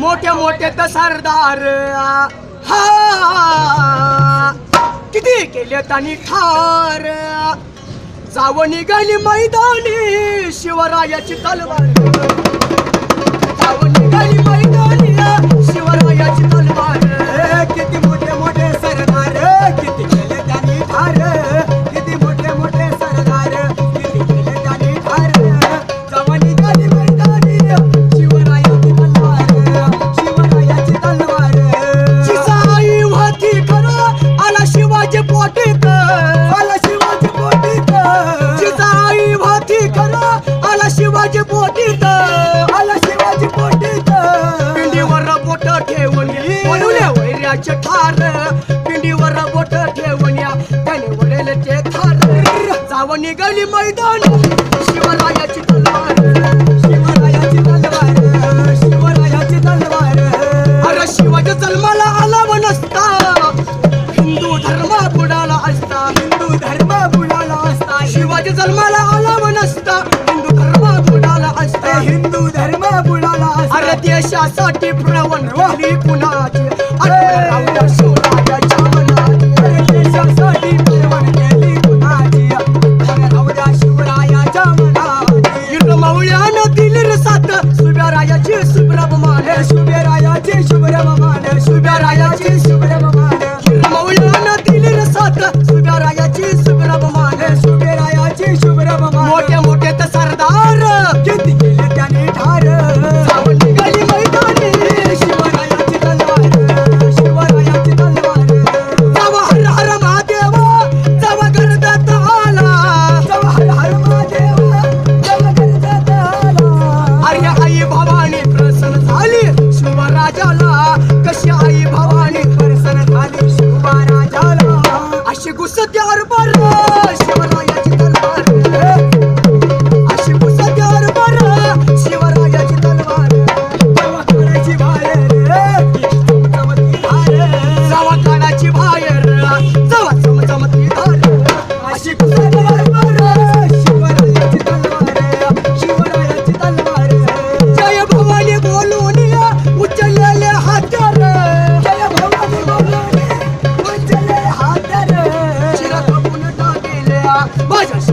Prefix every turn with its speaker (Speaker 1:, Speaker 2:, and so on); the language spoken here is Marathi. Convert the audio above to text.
Speaker 1: मोठे मोठे तर सरदार हा. किती केले त्यांनी ठार. जाव निघाली मैदानी शिवरायाची तलवार. जाव निघाली मैदानी शिवाजी पोटीत आला शिवाजी पोटीत. पिंडीवर बोट ठेवून वळवल्या वैऱ्याचे ठार. पिंडीवर बोट ठेवून या त्याने वळले ते थार जावं निघाली मैदान शिवरायाची तलवार. शिवरायाची तलवार शिवरायाची तलवार. अरे शिवाजी जन्माला आला व नसता हिंदू धर्म बुडाला असता. हिंदू धर्म बुडाला असता. शिवाजी जन्माला आला व नसता हिंदू देशासाठी प्रवण वाली कुणाची? अरे शिवरायाच्या मनाची देशासाठी प्रवण केली कुणाची? राहुल्या शिवरायाच्या मनाची दिली रायाची मान रायाची शुभ्या रायाची